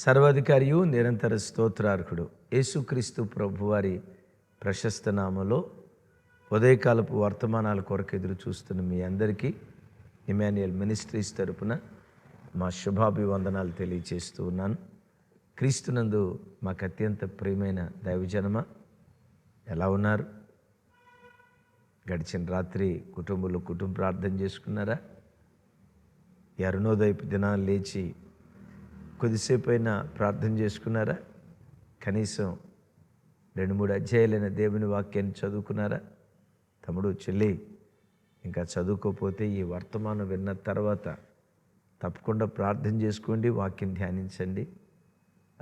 సర్వాధికారియు నిరంతర స్తోత్రార్హుడు. యేసుక్రీస్తు ప్రభువారి ప్రశస్త నామలో ఉదయకాలపు వర్తమానాల కొరకు ఎదురు చూస్తున్న మీ అందరికీ ఇమాన్యుయల్ మినిస్ట్రీస్ తరపున మా శుభాభివందనాలు తెలియజేస్తూ ఉన్నాను. క్రీస్తునందు మాకు అత్యంత ప్రియమైన దైవజనమ ఎలా ఉన్నారు? గడిచిన రాత్రి కుటుంబంలో కుటుంబ ప్రార్థన చేసుకున్నారా? ఈ అరుణోదయపు దినాలు లేచి కొద్దిసేపు అయినా ప్రార్థన చేసుకున్నారా? కనీసం రెండు మూడు అధ్యాయులైన దేవుని వాక్యాన్ని చదువుకున్నారా? తమ్ముడు చెల్లి ఇంకా చదువుకోకపోతే ఈ వర్తమానం విన్న తర్వాత తప్పకుండా ప్రార్థన చేసుకోండి వాక్యం ధ్యానించండి.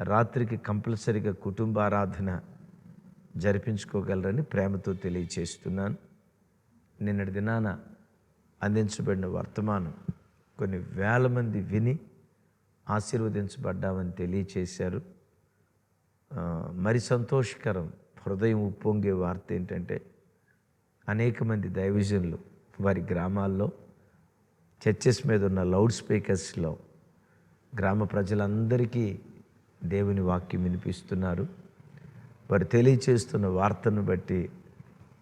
రాత్రికి కంపల్సరిగా కుటుంబ ఆరాధన జరిపించుకోగలరని ప్రేమతో తెలియచేస్తున్నాను. నిన్నటి దినాన అందించబడిన వర్తమానం కొన్ని వేల మంది విని ఆశీర్వదించబడ్డామని తెలియచేశారు. మరి సంతోషకరం హృదయం ఉప్పొంగే వార్త ఏంటంటే అనేక మంది దైవజనులు వారి గ్రామాల్లో చర్చెస్ మీద ఉన్న లౌడ్ స్పీకర్స్లో గ్రామ ప్రజలందరికీ దేవుని వాక్యం వినిపిస్తున్నారు. వారు తెలియచేస్తున్న వార్తను బట్టి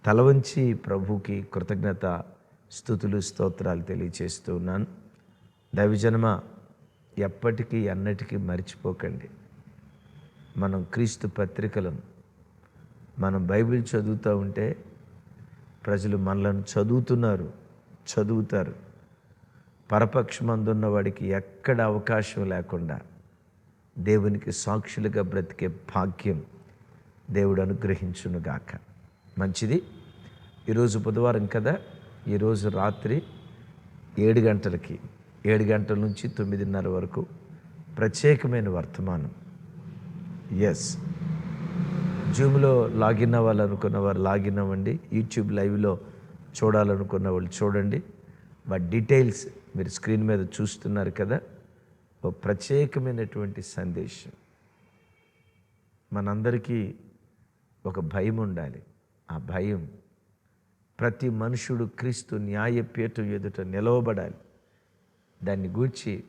తల వంచి ప్రభుకి కృతజ్ఞత స్థుతులు స్తోత్రాలు తెలియచేస్తూ ఉన్నాను. దైవజనమ ఎప్పటికీ ఎన్నటికీ మర్చిపోకండి. మనం క్రీస్తు పత్రికలను మనం బైబిల్ చదువుతూ ఉంటే ప్రజలు మనలను చదువుతున్నారు చదువుతారు. పరపక్షమందున్న వాడికి ఎక్కడ అవకాశం లేకుండా దేవునికి సాక్షులుగా బ్రతికే భాగ్యం దేవుడు అనుగ్రహించునుగాక మంచిది? ఈరోజు బుధవారం కదా? ఈరోజు రాత్రి ఏడు గంటలకి ఏడు గంటల నుంచి తొమ్మిదిన్నర వరకు ప్రత్యేకమైన వర్తమానం. ఎస్ జూమ్లో లాగిన్ అవ్వాలనుకున్న వారు లాగిన్ అవ్వండి. యూట్యూబ్ లైవ్లో చూడాలనుకున్న వాళ్ళు చూడండి. వా డీటెయిల్స్ మీరు స్క్రీన్ మీద చూస్తున్నారు కదా. ఒక ప్రత్యేకమైనటువంటి సందేశం. మనందరికీ ఒక భయం ఉండాలి. ఆ భయం ప్రతి మనుషుడు క్రీస్తు న్యాయపీఠం ఎదుట నిలవబడాలి. దాన్ని గూర్చి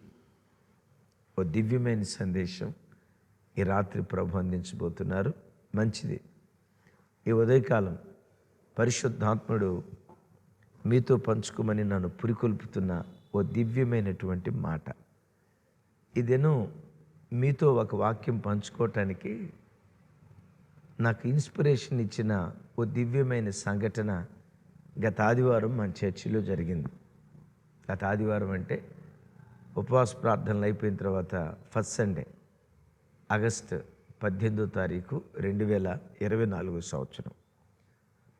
ఓ దివ్యమైన సందేశం ఈ రాత్రి ప్రభు అందించబోతున్నారు. మంచిది. ఈ ఉదయకాలం పరిశుద్ధాత్ముడు మీతో పంచుకోమని నన్ను పురికొల్పుతున్న ఓ దివ్యమైనటువంటి మాట. ఇదేను మీతో ఒక వాక్యం పంచుకోవటానికి నాకు ఇన్స్పిరేషన్ ఇచ్చిన ఓ దివ్యమైన సంఘటన గత ఆదివారం మన చర్చిలో జరిగింది. గత ఆదివారం అంటే ఉపవాస ప్రార్థనలు అయిపోయిన తర్వాత ఫస్ట్ సండే ఆగస్టు పద్దెనిమిదో తారీఖు రెండు వేల ఇరవై నాలుగో సంవత్సరం.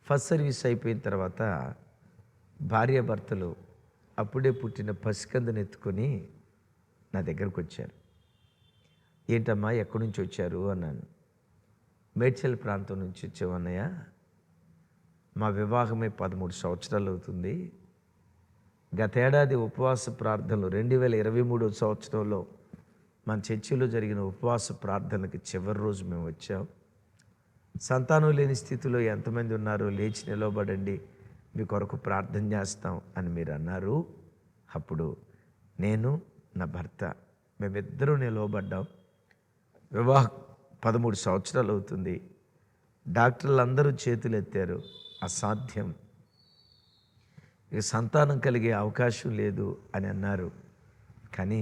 ఫస్ట్ సర్వీస్ అయిపోయిన తర్వాత భార్యాభర్తలు అప్పుడే పుట్టిన పసికందుని ఎత్తుకొని నా దగ్గరకు వచ్చారు. ఏంటమ్మా ఎక్కడి నుంచి వచ్చారు? అన్నాను. మేడ్చల్ ప్రాంతం నుంచి వచ్చామన్నయ్య మా వివాహమే పదమూడు సంవత్సరాలు అవుతుంది. గతేడాది ఉపవాస ప్రార్థనలు రెండు వేల ఇరవై మూడో సంవత్సరంలో మన చర్చిలో జరిగిన ఉపవాస ప్రార్థనకి చివరి రోజు మేము వచ్చాం. సంతానం లేని స్థితిలో ఎంతమంది ఉన్నారో లేచి నిలవబడండి మీ కొరకు ప్రార్థన చేస్తాం అని మీరు అన్నారు. అప్పుడు నేను నా భర్త మేమిద్దరూ నిలవబడ్డాం. వివాహ పదమూడు సంవత్సరాలు అవుతుంది. డాక్టర్లు అందరూ చేతులు ఎత్తారు అసాధ్యం. ఇక సంతానం కలిగే అవకాశం లేదు అని అన్నారు. కానీ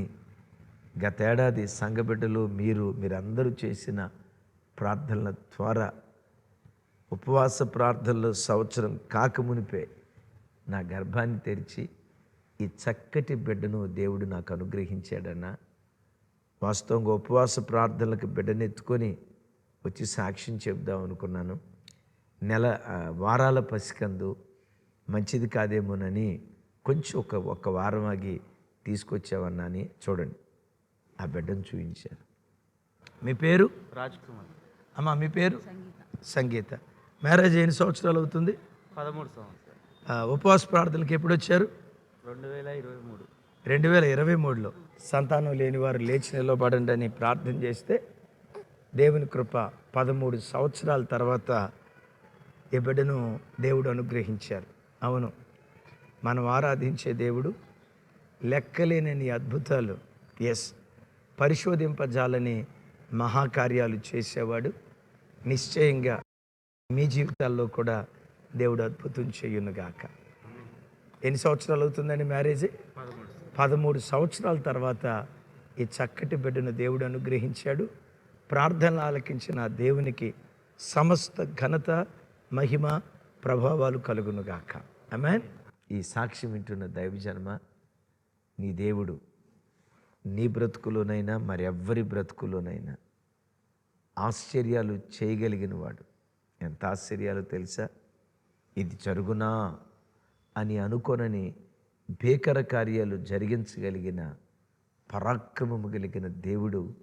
గతేడాది సంఘబిడ్డలు మీరు మీరందరూ చేసిన ప్రార్థనల ద్వారా ఉపవాస ప్రార్థనలో సంవత్సరం కాకమునిపే నా గర్భాన్ని తెరిచి ఈ చక్కటి బిడ్డను దేవుడు నాకు అనుగ్రహించాడన్నా వాస్తవంగా ఉపవాస ప్రార్థనలకు బిడ్డనెత్తుకొని వచ్చి సాక్ష్యం చెబుదాం అనుకున్నాను. నెల వారాల పసికందు మంచిది కాదేమోనని కొంచెం ఒక ఒక వారం ఆగి తీసుకొచ్చావన్నా అని చూడండి. ఆ బిడ్డను చూపించారు మీ పేరు? రాజ్ కుమార్ అమ్మ మీ పేరు? సంగీత. మ్యారేజ్ ఎన్ని సంవత్సరాలు అవుతుంది? పదమూడు సంవత్సరాలు. ఆ, ఉపవాస ప్రార్థనలకు ఎప్పుడు వచ్చారు? రెండు వేల ఇరవై మూడు. రెండు వేల ఇరవై మూడులో. సంతానం లేని వారు లేచి నిలబడండి అని ప్రార్థన చేస్తే దేవుని కృప పదమూడు సంవత్సరాల తర్వాత ఈ బిడ్డను దేవుడు అనుగ్రహించారు. అవును. మనం ఆరాధించే దేవుడు లెక్కలేనని అద్భుతాలు ఎస్ పరిశోధింపజాలని మహాకార్యాలు చేసేవాడు. నిశ్చయంగా మీ జీవితాల్లో కూడా దేవుడు అద్భుతం చేయునుగాక ఎన్ని సంవత్సరాలు అవుతుందండి మ్యారేజ్? పదమూడు సంవత్సరాల తర్వాత ఈ చక్కటి బిడ్డను దేవుడు అనుగ్రహించాడు. ప్రార్థనలు ఆలకించిన దేవునికి సమస్త ఘనత మహిమ ప్రభావాలు కలుగునుగాక అమెన్ ఈ సాక్ష్యం వింటున్న దైవజన్మ నీ దేవుడు నీ బ్రతుకులోనైనా మరి ఎవ్వరి బ్రతుకులోనైనా ఆశ్చర్యాలు చేయగలిగిన వాడు ఎంత ఆశ్చర్యాలు తెలుసా? ఇది జరుగునా అని అనుకొనని భీకర కార్యాలు జరిగించగలిగిన పరాక్రమము కలిగిన దేవుడు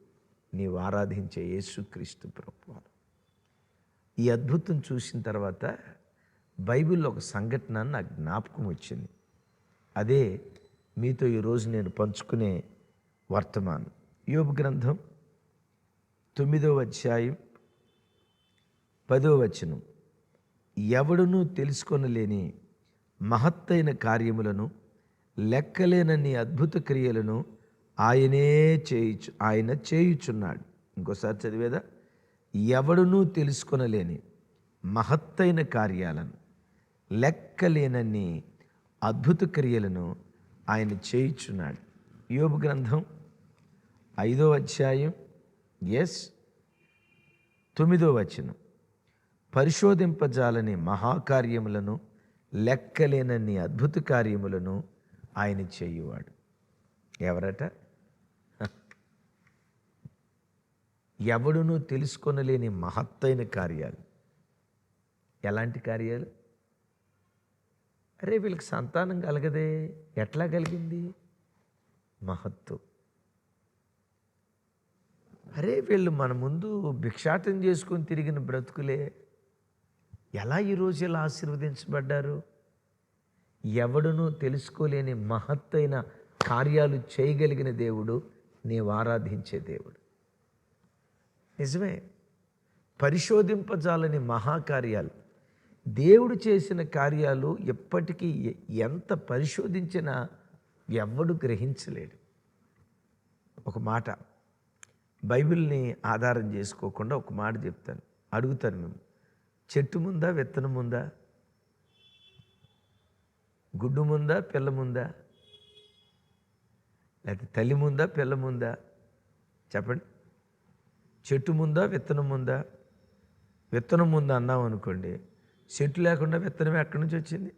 నీవు ఆరాధించే యేసుక్రీస్తు ప్రభువారు. ఈ అద్భుతం చూసిన తర్వాత బైబిల్లో ఒక సంఘటన నాకు జ్ఞాపకం వచ్చింది. అదే మీతో ఈరోజు నేను పంచుకునే వర్తమానం. యోబు గ్రంథం తొమ్మిదవ అధ్యాయం పదో వచనం. ఎవడునూ తెలుసుకొనలేని మహత్తైన కార్యములను లెక్కలేనన్ని అద్భుత క్రియలను ఆయనే చేయుచు ఆయన చేయుచున్నాడు. ఇంకోసారి చదివేదా? ఎవడునూ తెలుసుకొనలేని మహత్తైన కార్యాలను. లెక్కలేనన్ని అద్భుత క్రియలను ఆయన చేయుచున్నాడు. యోబు గ్రంథం ఐదో అధ్యాయం ఎస్ తొమ్మిదో వచనం. పరిశోధింపజాలని మహాకార్యములను లెక్కలేనన్ని అద్భుత కార్యములను ఆయన చేయువాడు. ఎవరట? ఎవడునూ తెలుసుకొనలేని మహత్తైన కార్యాలు. ఎలాంటి కార్యాలు? అరే వీళ్ళకి సంతానం కలగదే. ఎట్లా కలిగింది? మహత్తు. అరే వీళ్ళు మన ముందు భిక్షాటం చేసుకొని తిరిగిన బ్రతుకులే. ఎలా ఈరోజు ఇలా ఆశీర్వదించబడ్డారు? ఎవడునూ తెలుసుకోలేని మహత్తైన కార్యాలు చేయగలిగిన దేవుడు నీవు ఆరాధించే దేవుడు. నిజమే. పరిశోధింపజాలని మహాకార్యాలు దేవుడు చేసిన కార్యాలు ఎప్పటికీ ఎంత పరిశోధించినా ఎవ్వడు గ్రహించలేడు. ఒక మాట బైబిల్ని ఆధారం చేసుకోకుండా ఒక మాట చెప్తాను అడుగుతాను మేము చెట్టు ముందా విత్తనం ముందా? గుడ్డు ముందా పిల్ల ముందా? లేకపోతే తల్లి ముందా పిల్ల ముందా? చెప్పండి. చెట్టు ముందా విత్తనం ముందా? విత్తనం ముందా అన్నాం అనుకోండి చెట్టు లేకుండా విత్తనం ఎక్కడి నుంచి వచ్చింది?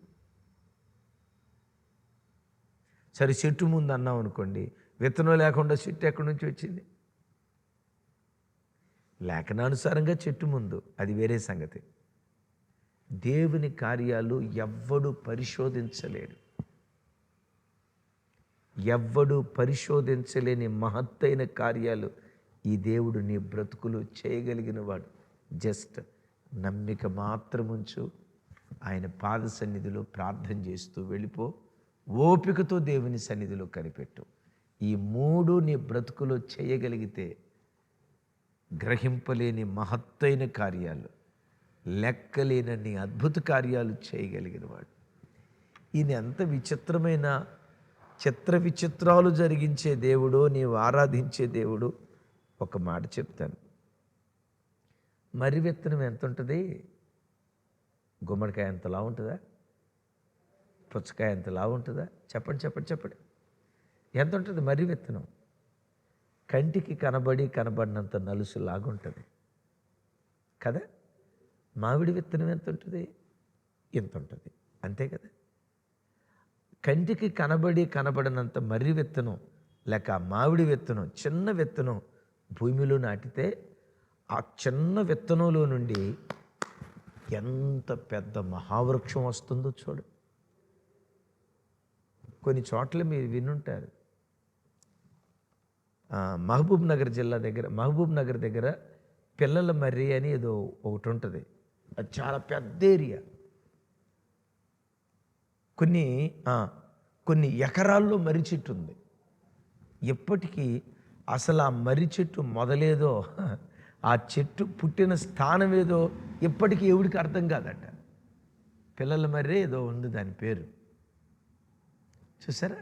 సరే చెట్టు ముందు అన్నాం అనుకోండి విత్తనం లేకుండా చెట్టు ఎక్కడి నుంచి వచ్చింది? లేఖనానుసారంగా చెట్టు ముందు అది వేరే సంగతి. దేవుని కార్యాలు ఎవ్వడు పరిశోధించలేడు. ఎవ్వడు పరిశోధించలేని మహత్తైన కార్యాలు ఈ దేవుడు నీ బ్రతుకులు చేయగలిగిన వాడు జస్ట్ నమ్మిక మాత్రముంచు ఆయన పాద సన్నిధిలో ప్రార్థన చేస్తూ వెళ్ళిపో. ఓపికతో దేవుని సన్నిధిలో కనిపెట్టు. ఈ మూడు నీ బ్రతుకులో చేయగలిగితే గ్రహింపలేని మహత్తైన కార్యాలు లెక్కలేనన్ని అద్భుత కార్యాలు చేయగలిగిన వాడు. ఈయన ఎంత విచిత్రమైన చిత్ర విచిత్రాలు జరిగించే దేవుడు నీవు ఆరాధించే దేవుడు ఒక మాట చెప్తాను. మర్రి విత్తనం ఎంత ఉంటుంది గుమ్మడికాయ ఎంతలా ఉంటుందా? పుచ్చకాయ ఎంతలా ఉంటుందా? చెప్పండి చెప్పండి చెప్పండి. ఎంత ఉంటుంది మర్రి విత్తనం? కంటికి కనబడి కనబడినంత నలుసు లాగుంటుంది. కదా? మామిడి విత్తనం ఎంత ఉంటుంది ఎంత ఉంటుంది అంతే కదా? కంటికి కనబడి కనబడినంత మర్రి విత్తనం లేక మామిడి విత్తనం చిన్న విత్తనం భూమిలో నాటితే ఆ చిన్న విత్తనంలో నుండి ఎంత పెద్ద మహావృక్షం వస్తుందో చూడు. కొన్ని చోట్ల మీరు వినుంటారు. మహబూబ్ నగర్ జిల్లా దగ్గర మహబూబ్ నగర్ దగ్గర పిల్లల మర్రి అని ఏదో ఒకటి ఉంటుంది. అది చాలా పెద్ద ఏరియా. కొన్ని కొన్ని ఎకరాల్లో మర్రి చెట్టు ఉంది. ఎప్పటికీ అసలు ఆ మర్రి చెట్టు మొదలేదో ఆ చెట్టు పుట్టిన స్థానం ఏదో ఎప్పటికీ ఎవడికి అర్థం కాదట. పిల్లల మర్రి ఏదో ఉంది దాని పేరు. చూసారా?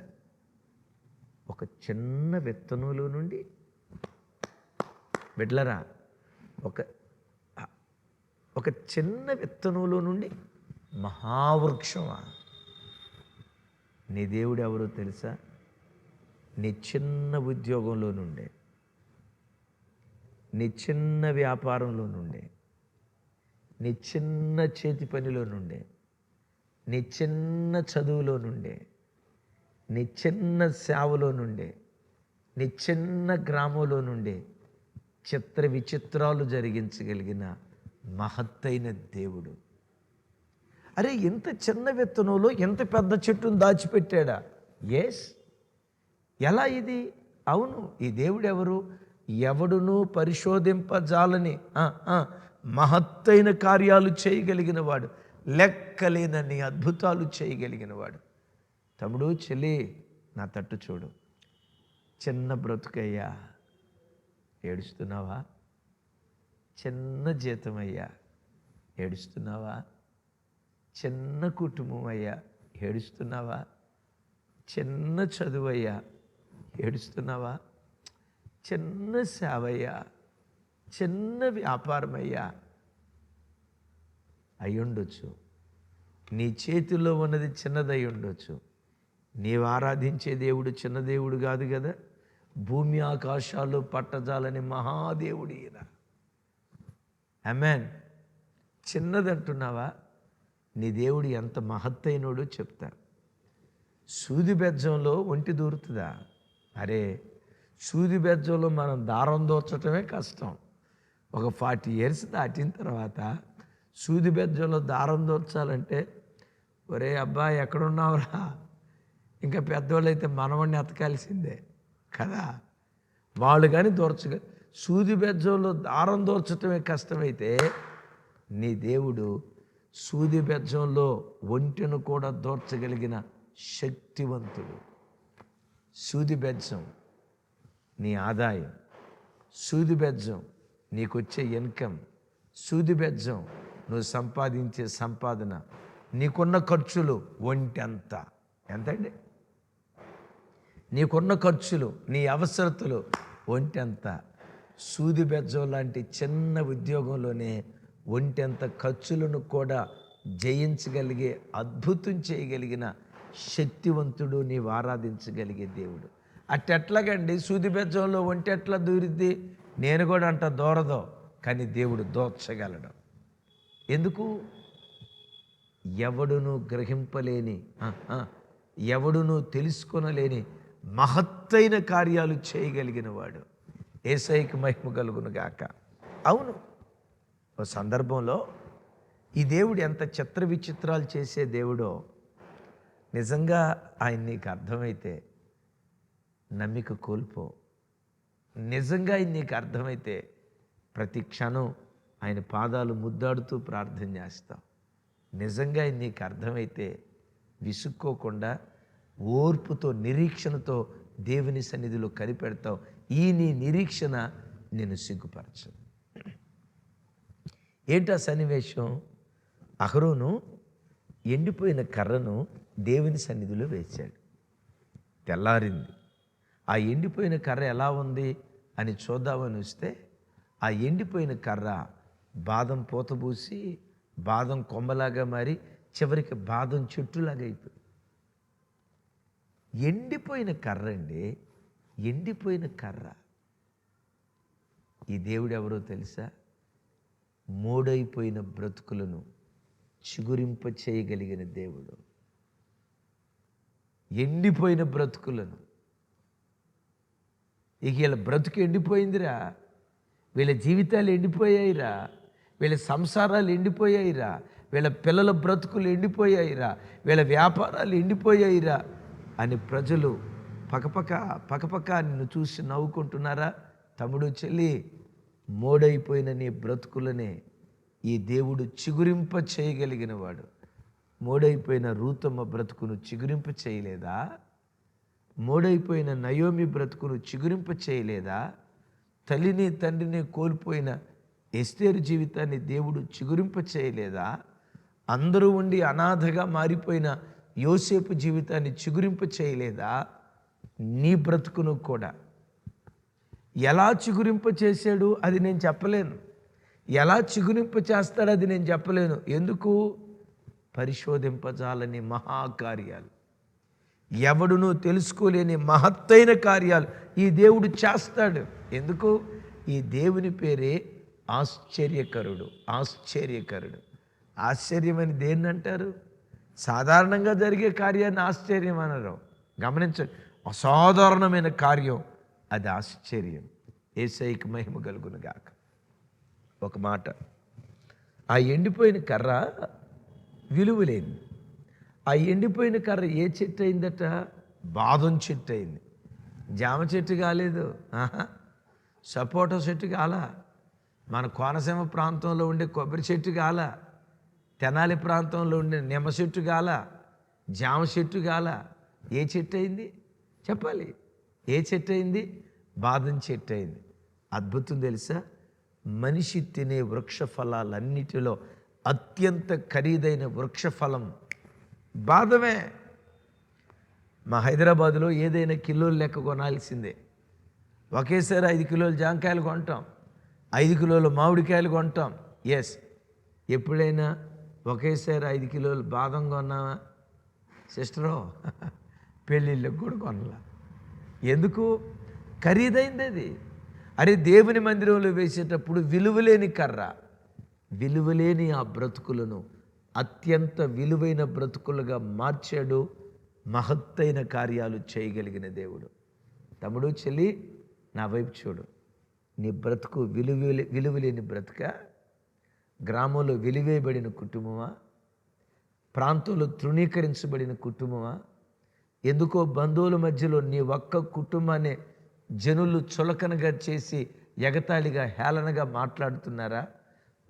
ఒక చిన్న విత్తనంలో నుండి బిడ్లరా ఒక ఒక చిన్న విత్తనంలో నుండి మహావృక్షమా నీ దేవుడు ఎవరో తెలుసా? నీ చిన్న ఉద్యోగంలో నుండే. నీ చిన్న వ్యాపారంలో నుండే నీ చిన్న చేతి పనిలో నుండే నీ చిన్న చదువులో నుండే నీ చిన్న సేవలో నుండే నీ చిన్న గ్రామంలో నుండే చిత్ర విచిత్రాలు జరిగించగలిగిన మహత్తైన దేవుడు. అరే ఇంత చిన్న విత్తనంలో ఎంత పెద్ద చెట్టును దాచిపెట్టాడా? ఎస్ ఎలా ఇది? అవును ఈ దేవుడు ఎవరు ఎవడునూ పరిశోధింపజాలని మహత్తైన కార్యాలు చేయగలిగిన వాడు లెక్కలేనని అద్భుతాలు చేయగలిగిన వాడు తమ్ముడు చెల్లి నా తట్టు చూడు. చిన్న బ్రతుకయ్యా. ఏడుస్తున్నావా? చిన్న జీతమయ్యా. ఏడుస్తున్నావా? చిన్న కుటుంబం అయ్యా ఏడుస్తున్నావా? చిన్న చదువయ్యా. ఏడుస్తున్నావా? చిన్న సేవయ్యా చిన్న వ్యాపారమయ్యా అయ్యుండొచ్చు. నీ చేతిలో ఉన్నది చిన్నదై ఉండొచ్చు నీవు ఆరాధించే దేవుడు చిన్న దేవుడు కాదు కదా? భూమి ఆకాశాలు పట్టజాలని మహాదేవుడు ఈయన. అమెన్ చిన్నదంటున్నావా? నీ దేవుడు ఎంత మహత్తైనడో చెప్తా. సూది బెజ్జంలో ఒంటి దూరుతుందా? అరే సూది బెజ్జంలో మనం దారం దోచటమే కష్టం. ఒక ఫార్టీ ఇయర్స్ దాటిన తర్వాత సూది బెజ్జంలో దారం దోచాలంటే ఒరే అబ్బా ఎక్కడున్నావురా? ఇంకా పెద్దవాళ్ళు అయితే మనవాడిని ఎతకాల్సిందే కదా? వాళ్ళు కానీ దోర్చగ సూది బెజ్జంలో దారం దోర్చటమే కష్టమైతే నీ దేవుడు సూది బెజ్జంలో ఒంటిని కూడా దోర్చగలిగిన శక్తివంతుడు. సూది బెజ్జం. నీ ఆదాయం. సూది బెజ్జం నీకొచ్చే ఇన్కమ్. సూది బెజ్జం నువ్వు సంపాదించే సంపాదన. నీకున్న ఖర్చులు ఒంటెంత ఎంతండి? నీకున్న ఖర్చులు నీ అవసరతలు ఒంటెంత సూది బెజ్జం లాంటి చిన్న ఉద్యోగంలోనే ఒంటెంత ఖర్చులను కూడా జయించగలిగే అద్భుతం చేయగలిగిన శక్తివంతుడు నీవు ఆరాధించగలిగే దేవుడు. అట్టెట్లాగండి? సూది బెజ్జంలో ఒంటి ఎట్లా దూరిద్ది? నేను కూడా అంట దూరదో కానీ దేవుడు దోచగలడు. ఎందుకు? ఎవడును గ్రహింపలేని ఎవడును తెలుసుకొనలేని మహత్తైన కార్యాలు చేయగలిగిన వాడు ఏసైకి మహిమ కలుగును గాక. అవును ఓ సందర్భంలో ఈ దేవుడు ఎంత చిత్ర విచిత్రాలు చేసే దేవుడో నిజంగా ఆయన నీకు అర్థమైతే నమ్మిక కోల్పో. నిజంగా ఆయన నీకు అర్థమైతే ప్రతి క్షణం ఆయన పాదాలు ముద్దాడుతూ ప్రార్థన చేస్తావు నిజంగా ఆయన నీకు అర్థమైతే విసుక్కోకుండా ఓర్పుతో నిరీక్షణతో దేవుని సన్నిధిలో కనిపెడతావు. ఈ నీ నిరీక్షణ నేను సిగ్గుపరచదు. ఏంటా సన్నివేశం? అహరోను ఎండిపోయిన కర్రను దేవుని సన్నిధిలో వేశాడు. తెల్లారింది. ఆ ఎండిపోయిన కర్ర ఎలా ఉంది అని చూద్దామని వస్తే ఆ ఎండిపోయిన కర్ర బాదం పూతబూసి బాదం కొమ్మలాగా మారి చివరికి బాదం చెట్టులాగా అయిపోయింది. ఎండిపోయిన కర్ర అండి ఎండిపోయిన కర్ర. ఈ దేవుడు ఎవరో తెలుసా? మూడైపోయిన బ్రతుకులను చిగురింప చేయగలిగిన దేవుడు. ఎండిపోయిన బ్రతుకులను ఇక వీళ్ళ బ్రతుకు ఎండిపోయిందిరా. వీళ్ళ జీవితాలు ఎండిపోయాయిరా. వీళ్ళ సంసారాలు ఎండిపోయాయిరా. వీళ్ళ పిల్లల బ్రతుకులు ఎండిపోయాయిరా. వీళ్ళ వ్యాపారాలు ఎండిపోయాయిరా అని ప్రజలు పకపక పకపక నిన్ను చూసి నవ్వుకుంటున్నారా? తమ్ముడు చెల్లి మోడైపోయిన నీ బ్రతుకులనే ఈ దేవుడు చిగురింప చేయగలిగిన వాడు మోడైపోయిన రూతమ్మ బ్రతుకును చిగురింప చేయలేదా? మోడైపోయిన నయోమి బ్రతుకును చిగురింప చేయలేదా? తల్లిని తండ్రిని కోల్పోయిన ఎస్తేరు జీవితాన్ని దేవుడు చిగురింప చేయలేదా? అందరూ ఉండి అనాథగా మారిపోయిన యోసేపు జీవితాన్ని చిగురింప చేయలేదా? నీ బ్రతుకును కూడా. ఎలా చిగురింప చేశాడు అది నేను చెప్పలేను. ఎలా చిగురింప చేస్తాడో అది నేను చెప్పలేను. ఎందుకు? పరిశోధింపజాలని మహాకార్యాలు. ఎవడునూ తెలుసుకోలేని మహత్తైన కార్యాలు ఈ దేవుడు చేస్తాడు. ఎందుకు? ఈ దేవుని పేరే ఆశ్చర్యకరుడు ఆశ్చర్యకరుడు. ఆశ్చర్యమని దేన్ని అంటారు? సాధారణంగా జరిగే కార్యాన్ని ఆశ్చర్యం అనరు. గమనించండి అసాధారణమైన కార్యం అది ఆశ్చర్యం. ఏసైకి మహిమ కలుగును గాక. ఒక మాట ఆ ఎండిపోయిన కర్ర విలువలేని ఆ ఎండిపోయిన కర్ర ఏ చెట్టు అయిందట? బాదం చెట్టు అయింది. జామ చెట్టు కాలేదు. సపోటా చెట్టు కాల? మన కోనసీమ ప్రాంతంలో ఉండే కొబ్బరి చెట్టు కాల? తెనాలి ప్రాంతంలో ఉండే నిమ్మ చెట్టు కాల? జామ చెట్టు కాల? ఏ చెట్టు అయింది? చెప్పాలి. ఏ చెట్టు అయింది? బాదం చెట్టు అయింది. అద్భుతం తెలుసా? మనిషి తినే వృక్ష ఫలాలన్నిటిలో అత్యంత ఖరీదైన వృక్ష బాధమే. బాదమే మా హైదరాబాదులో ఏదైనా కిలోలు లెక్క కొనాల్సిందే. ఒకేసారి ఐదు కిలోలు జాంకాయలు కొంటాం. ఐదు కిలోలు మామిడికాయలు కొంటాం. ఎస్ ఎప్పుడైనా ఒకేసారి ఐదు కిలోలు బాదం కొన్నామా సిస్టరో పెళ్ళిళ్ళకి కూడా కొనలా. ఎందుకు? ఖరీదైంది అది. అరే దేవుని మందిరంలో వేసేటప్పుడు విలువలేని కర్ర. విలువలేని ఆ బ్రతుకులను అత్యంత విలువైన బ్రతుకులుగా మార్చాడు మహత్తైన కార్యాలు చేయగలిగిన దేవుడు. తమ్ముడు చెల్లి నా వైపు చూడు. నీ బ్రతుకు విలువ విలువలేని బ్రతుక గ్రామంలో విలువేయబడిన కుటుంబమా? ప్రాంతంలో తృణీకరించబడిన కుటుంబమా? ఎందుకో బంధువుల మధ్యలో నీ ఒక్క కుటుంబాన్ని జనులు చులకనగా చేసి ఎగతాళిగా హేళనగా మాట్లాడుతున్నారా?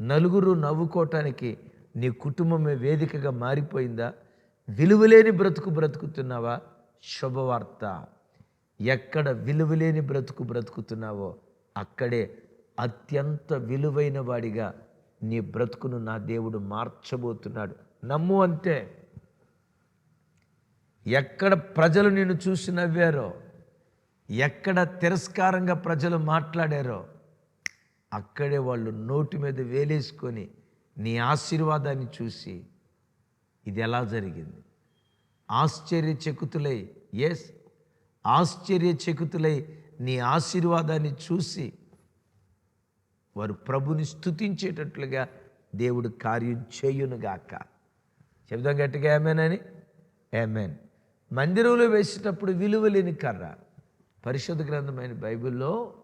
నలుగురు నవ్వుకోవటానికి నీ కుటుంబమే వేదికగా మారిపోయిందా? విలువలేని బ్రతుకు బ్రతుకుతున్నావా? శుభవార్త. ఎక్కడ విలువలేని బ్రతుకు బ్రతుకుతున్నావో అక్కడే అత్యంత విలువైన వాడిగా నీ బ్రతుకును నా దేవుడు మార్చబోతున్నాడు. నమ్ము అంతే. ఎక్కడ ప్రజలు నిన్ను చూసి నవ్వారో ఎక్కడ తిరస్కారంగా ప్రజలు మాట్లాడారో అక్కడే వాళ్ళు నోటి మీద వేలేసుకొని నీ ఆశీర్వాదాన్ని చూసి ఇది ఎలా జరిగింది? ఆశ్చర్యచకుతులై ఎస్ ఆశ్చర్యచకుతులై నీ ఆశీర్వాదాన్ని చూసి వారు ప్రభుని స్తుతించేటట్లుగా దేవుడు కార్యం చేయునుగాక. చెబుదాం గట్టిగా ఏమేనని ఏమేన్ మందిరంలో వేసేటప్పుడు విలువలేని కర్ర. పరిశుద్ధ గ్రంథమైన బైబిల్లో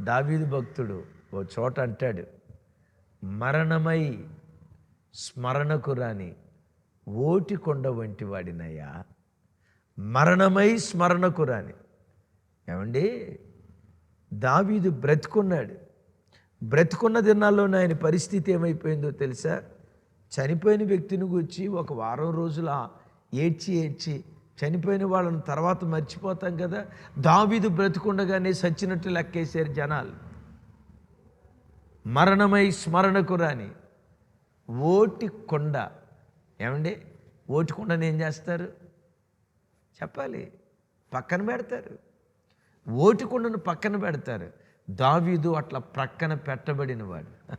దావీదు భక్తుడు ఓ చోట అంటాడు మరణమై స్మరణకు రాని ఓటి కొండ వంటి వాడినయ్యా. మరణమై స్మరణకు రాని. ఏమండి? దావీదు బ్రతుకున్నాడు. బ్రతుకున్న దినాల్లోనే ఆయన పరిస్థితి ఏమైపోయిందో తెలుసా? చనిపోయిన వ్యక్తిని గురించి ఒక వారం రోజుల ఏడ్చి ఏడ్చి చనిపోయిన వాళ్ళని తర్వాత మర్చిపోతాం కదా? దావీదు బ్రతుకుండగానే సచ్చినట్టు లెక్కేశారు జనాలు. మరణమై స్మరణకు రాని ఓటి కొండ. ఏమండి? ఓటి కొండని ఏం చేస్తారు? చెప్పాలి. పక్కన పెడతారు. ఓటి కొండను పక్కన పెడతారు. దావీదు అట్లా ప్రక్కన పెట్టబడినవాడు.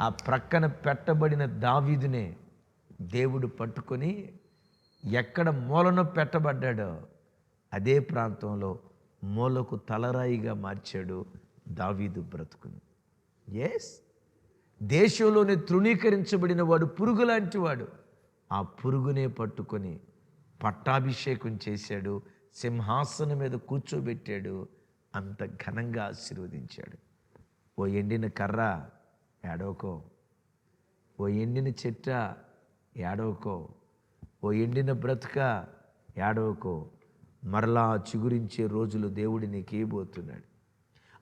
ఆ ప్రక్కన పెట్టబడిన దావీదునే దేవుడు పట్టుకొని ఎక్కడ మూలను పెట్టబడ్డాడో అదే ప్రాంతంలో మూలకు తలరాయిగా మార్చాడు దావీదు బ్రతుకుని. ఎస్ దేశంలోనే తృణీకరించబడిన వాడు పురుగు లాంటి వాడు ఆ పురుగునే పట్టుకొని పట్టాభిషేకం చేశాడు సింహాసనం మీద కూర్చోబెట్టాడు అంత ఘనంగా ఆశీర్వదించాడు. ఓ ఎండిన కర్ర ఏడవకో. ఓ ఎండిన చెట్ట ఏడవకో. ఓ ఎండిన బ్రతుక ఏడవకో. మరలా చిగురించే రోజులు దేవుడి నీకు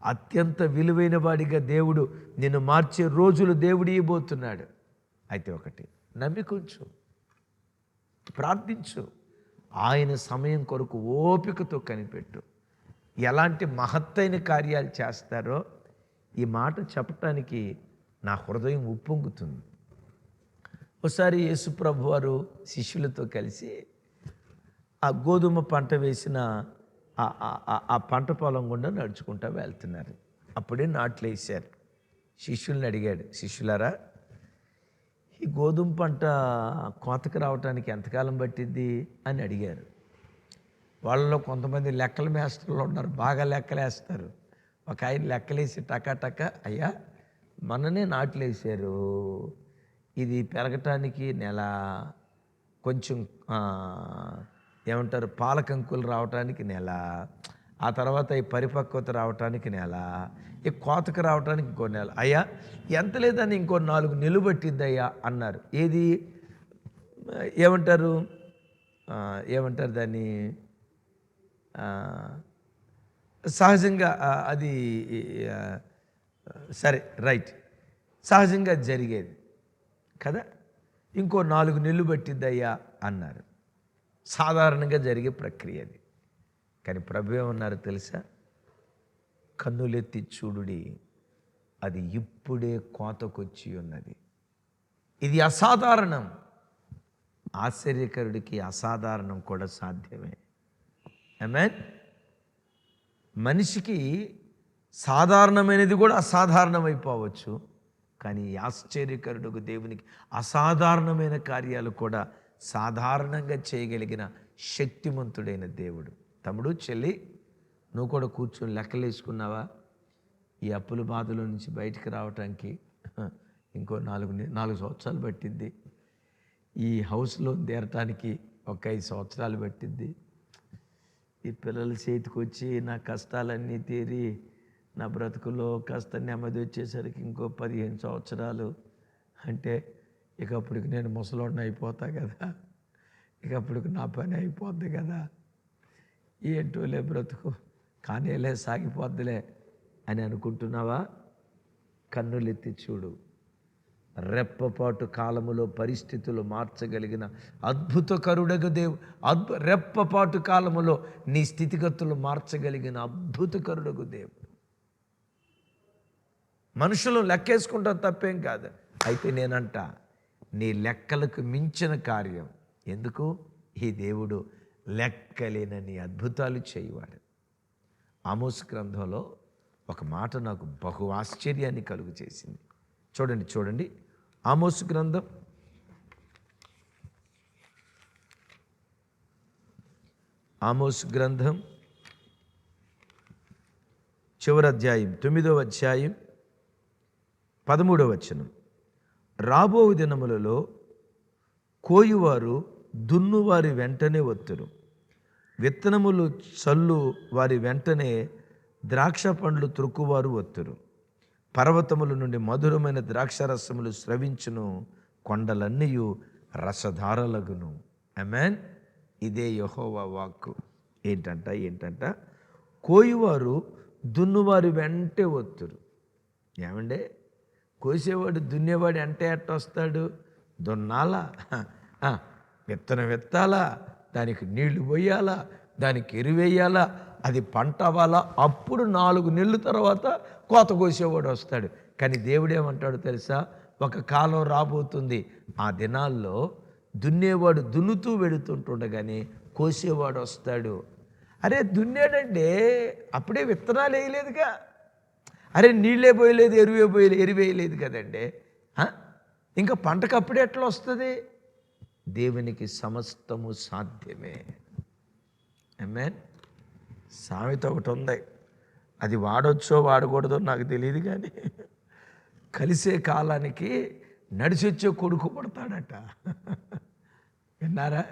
అత్యంత విలువైన వాడిగా దేవుడు నిన్ను మార్చే రోజులు దేవుడు ఇవ్వబోతున్నాడు. అయితే ఒకటి నమ్మికొంచు ప్రార్థించు. ఆయన సమయం కొరకు ఓపికతో కనిపెట్టు. ఎలాంటి మహత్తైన కార్యాలు చేస్తారో ఈ మాట చెప్పటానికి నా హృదయం ఉప్పొంగుతుంది. ఒకసారి యేసుప్రభు వారు శిష్యులతో కలిసి ఆ గోధుమ పంట వేసిన ఆ- పంట పొలం గుండా నడుచుకుంటూ వెళ్తున్నారు. అప్పుడే నాట్లు వేసారు శిష్యుల్ని అడిగాడు శిష్యులారా ఈ గోధుమ పంట కోతకు రావడానికి ఎంతకాలం పట్టిద్ది? అని అడిగారు. వాళ్ళలో కొంతమంది లెక్కల మేస్టర్లు ఉన్నారు బాగా లెక్కలేస్తారు ఒక ఆయన లెక్కలేసి టకా టక అయ్యా మననే నాట్లేసారు ఇది పెరగటానికి నెల కొంచెం ఏమంటారు పాలకంకులు రావటానికి నెల ఆ తర్వాత ఈ పరిపక్వత రావటానికి నెల ఈ కోతకు రావటానికి ఇంకో నెల. అయ్యా ఎంత లేదని ఇంకో నాలుగు నిలుబట్టింది అయ్యా అన్నారు. ఏది? ఏమంటారు? ఏమంటారు దాన్ని? సహజంగా అది సరే రైట్. సహజంగా జరిగేది కదా? ఇంకో నాలుగు నెలలు పట్టిద్దయ్యా అన్నారు. సాధారణంగా జరిగే ప్రక్రియ అది. కానీ ప్రభు ఏమన్నారు తెలుసా? కన్నులెత్తి చూడుడి అది ఇప్పుడే కోతకొచ్చి ఉన్నది. ఇది అసాధారణం. ఆశ్చర్యకరుడికి అసాధారణం కూడా సాధ్యమే. ఆమెన్ మనిషికి సాధారణమైనది కూడా అసాధారణమైపోవచ్చు. కానీ ఈ ఆశ్చర్యకరుడుకు దేవునికి అసాధారణమైన కార్యాలు కూడా సాధారణంగా చేయగలిగిన శక్తిమంతుడైన దేవుడు. తమ్ముడు చెల్లి నువ్వు కూడా కూర్చొని లెక్కలేసుకున్నావా? ఈ అప్పుల బాధలో నుంచి బయటికి రావటానికి ఇంకో నాలుగు నాలుగు సంవత్సరాలు పట్టింది. ఈ హౌస్లో తీరటానికి ఒక ఐదు సంవత్సరాలు పట్టింది. ఈ పిల్లల చేతికి వచ్చి నా కష్టాలన్నీ తీరి నా బ్రతుకులో కాస్త నెమ్మది వచ్చేసరికి ఇంకో పదిహేను సంవత్సరాలు. అంటే ఇక అప్పటికి నేను ముసలోడిని అయిపోతా కదా. ఇక అప్పటికి నా పని అయిపోద్ది కదా. ఏంటోలే బ్రతుకు? కానీలే సాగిపోద్దిలే అని అనుకుంటున్నావా? కన్నులెత్తి చూడు. రెప్పపాటు కాలములో పరిస్థితులు మార్చగలిగిన అద్భుతకరుడగు దేవు అద్భు రెప్పపాటు కాలములో నీ స్థితిగతులు మార్చగలిగిన అద్భుతకరుడగు దేవుడు మనుషులు లెక్కేసుకుంటా తప్పేం కాదు. అయితే నేనంట నీ లెక్కలకు మించిన కార్యం. ఎందుకు? ఈ దేవుడు లెక్కలేనని అద్భుతాలు చేయవాడు. ఆమోస్ గ్రంథంలో ఒక మాట నాకు బహు ఆశ్చర్యాన్ని కలుగు చేసింది. చూడండి చూడండి. ఆమోస్ గ్రంథం. ఆమోస్ గ్రంథం. చివరి అధ్యాయం తొమ్మిదవ అధ్యాయం పదమూడవ వచనం. రాబో దినములలో కోయువారు దున్నువారి వెంటనే వత్తురు విత్తనములు చల్లు వారి వెంటనే ద్రాక్ష పండ్లు తురుక్కువారు వత్తురు పర్వతముల నుండి మధురమైన ద్రాక్షరసములు స్రవించును కొండలన్నీయు రసధారలగును. అమెన్ ఇదే యహోవా వాక్కు. ఏంటంట ఏంటంట? కోయువారు దున్నువారి వెంటే వత్తురు ఏమండే? కోసేవాడు దున్నేవాడు అంటే ఎట్ట వస్తాడు దున్నాలా విత్తనం విత్తాలా దానికి నీళ్ళు పోయాలా దానికి ఎరువేయాలా అది పంట అవ్వాలా? అప్పుడు నాలుగు నెలల తర్వాత కోత కోసేవాడు వస్తాడు. కానీ దేవుడేమంటాడు తెలుసా? ఒక కాలం రాబోతుంది. ఆ దినాల్లో దున్నేవాడు దున్నుతూ వెడుతుంటుండగానే కోసేవాడు వస్తాడు. అరే దున్నేడంటే అప్పుడే విత్తనాలు వేయలేదుగా. అరే నీళ్ళే పోయలేదు ఎరువే పోయలేదు ఎరువేయలేదు కదండి. ఇంకా పంటకు అప్పుడే ఎట్లా వస్తుంది? దేవునికి సమస్తము సాధ్యమే. ఎమ్మెన్ సామెత ఒకటి ఉంది. అది వాడొచ్చో వాడకూడదో నాకు తెలియదు కానీ కలిసే కాలానికి నడిచొచ్చే కొడుకు పడతాడట. విన్నారా?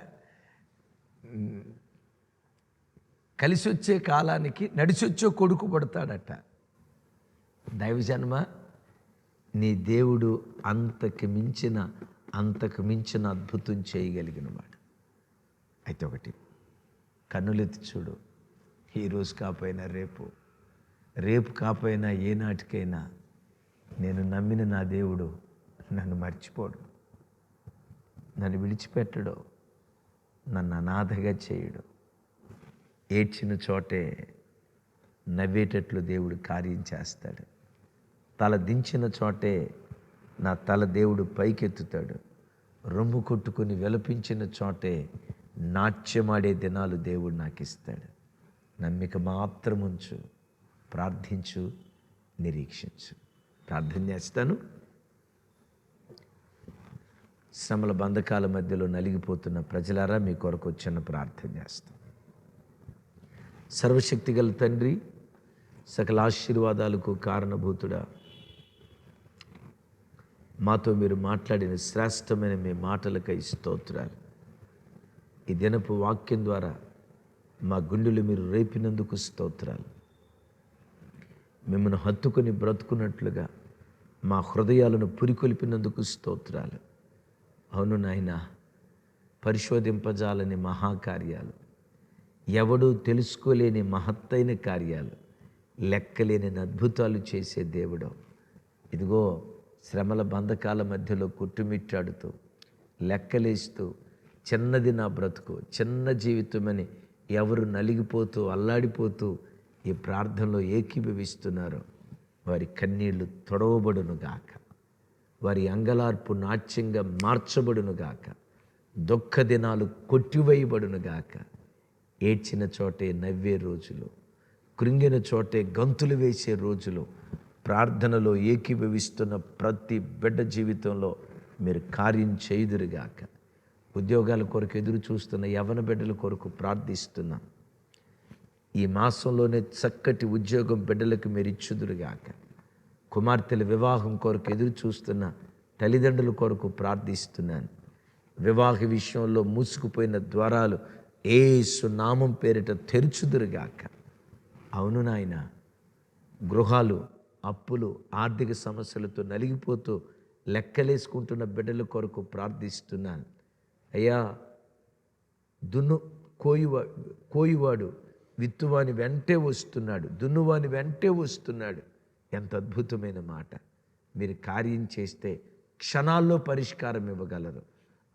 కలిసి వచ్చే కాలానికి నడిచొచ్చే కొడుకు పడతాడట. దైవజన్మ నీ దేవుడు అంతకు మించిన అంతకు మించిన అద్భుతం చేయగలిగిన వాడు అయితే ఒకటి కన్నులెత్తి చూడు. ఈరోజు కాపోయినా రేపు రేపు కాపోయినా ఏనాటికైనా నేను నమ్మిన నా దేవుడు నన్ను మర్చిపోడు. నన్ను విడిచిపెట్టడు. నన్ను అనాథగా చేయడు. ఏడ్చిన చోటే నవ్వేటట్లు దేవుడు కార్యం చేస్తాడు. తల దించిన చోటే నా తల దేవుడు పైకెత్తుతాడు. రొమ్ము కొట్టుకుని విలపించిన చోటే నాట్యమాడే దినాలు దేవుడు నాకు ఇస్తాడు నమ్మిక మాత్రం ఉంచు ప్రార్థించు నిరీక్షించు. ప్రార్థన చేస్తాను. శ్రమల బంధకాల మధ్యలో నలిగిపోతున్న ప్రజలారా మీ కొరకు వచ్చిన ప్రార్థన చేస్తాం సర్వశక్తిగల తండ్రి సకల ఆశీర్వాదాలకు కారణభూతుడా మాతో మీరు మాట్లాడిన శ్రేష్టమైన మీ మాటలకై స్తోత్రాలు. ఈ దినపు వాక్యం ద్వారా మా గుండెలు మీరు రేపినందుకు స్తోత్రాలు. మిమ్మల్ని హత్తుకొని బ్రతుకున్నట్లుగా మా హృదయాలను పురికొల్పినందుకు స్తోత్రాలు. అవును నాయన పరిశోధింపజాలని మహాకార్యాలు. ఎవడూ తెలుసుకోలేని మహత్తైన కార్యాలు. లెక్కలేని అద్భుతాలు చేసే దేవుడు ఇదిగో శ్రమల బంధకాల మధ్యలో కొట్టుమిట్టాడుతూ లెక్కలేస్తూ చిన్నది నా బ్రతుకు చిన్న జీవితమని ఎవరు నలిగిపోతూ అల్లాడిపోతూ ఈ ప్రార్థనలో ఏకీభవిస్తున్నారో వారి కన్నీళ్ళు తొడవబడునుగాక. వారి అంగలార్పు నాట్యంగా మార్చబడునుగాక. దుఃఖ దినాలు కొట్టివేయబడునుగాక. ఏడ్చిన చోటే నవ్వే రోజులు కృంగిన చోటే గంతులు వేసే రోజులు ప్రార్థనలో ఏకీభవిస్తున్న ప్రతి బిడ్డ జీవితంలో మీరు కార్యం చేయుదురుగాక. ఉద్యోగాల కొరకు ఎదురు చూస్తున్న యవన బిడ్డల కొరకు ప్రార్థిస్తున్నాం. ఈ మాసంలోనే చక్కటి ఉద్యోగం బిడ్డలకు మీరు ఇచ్చుదురుగాక. కుమార్తెల వివాహం కొరకు ఎదురు చూస్తున్న తల్లిదండ్రుల కొరకు ప్రార్థిస్తున్నాను. వివాహ విషయంలో మూసుకుపోయిన ద్వారాలు ఏసు నామం పేరిట తెరుచుదురుగాక. అవును నాయన గృహాలు అప్పులు ఆర్థిక సమస్యలతో నలిగిపోతూ లెక్కలేసుకుంటున్న బిడ్డల కొరకు ప్రార్థిస్తున్నాను. అయ్యా దున్ను కోయివా కోయివాడు విత్తువాని వెంటే వస్తున్నాడు దున్నువాని వెంటే వస్తున్నాడు. ఎంత అద్భుతమైన మాట. మీరు కార్యం చేస్తే క్షణాల్లో పరిష్కారం ఇవ్వగలరు.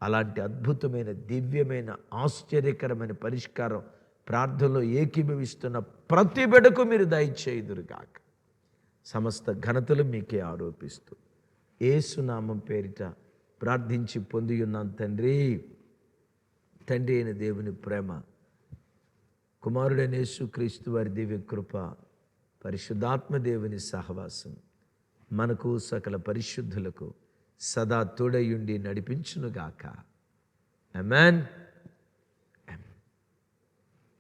అలాంటి అద్భుతమైన దివ్యమైన ఆశ్చర్యకరమైన పరిష్కారం ప్రార్థనలో ఏకీభవిస్తున్న ప్రతి బిడకు మీరు దయచేయుదురుగాక. సమస్త ఘనతలు మీకే ఆరోపిస్తూ. ఏసునామం పేరిట ప్రార్థించి పొంది ఉన్నాం తండ్రి. తండ్రి అయిన దేవుని ప్రేమ కుమారుడైన యేసుక్రీస్తు వారి దివ్య కృప పరిశుద్ధాత్మ దేవుని సహవాసం మనకు సకల పరిశుద్ధులకు సదా తోడయుండి నడిపించునుగాక. అమెన్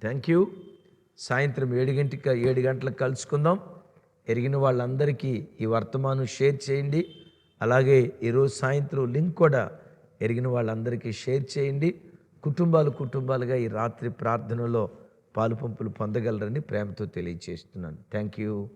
థ్యాంక్ యూ సాయంత్రం ఏడు గంటకి ఏడు గంటలకు కలుసుకుందాం. ఎరిగిన వాళ్ళందరికీ ఈ వర్తమానం షేర్ చేయండి. అలాగే ఈరోజు సాయంత్రం లింక్ కూడా ఎరిగిన వాళ్ళందరికీ షేర్ చేయండి. కుటుంబాలు కుటుంబాలుగా ఈ రాత్రి ప్రార్థనలో పాలు పంపులు పొందగలరని ప్రేమతో తెలియజేస్తున్నాను థ్యాంక్ యూ.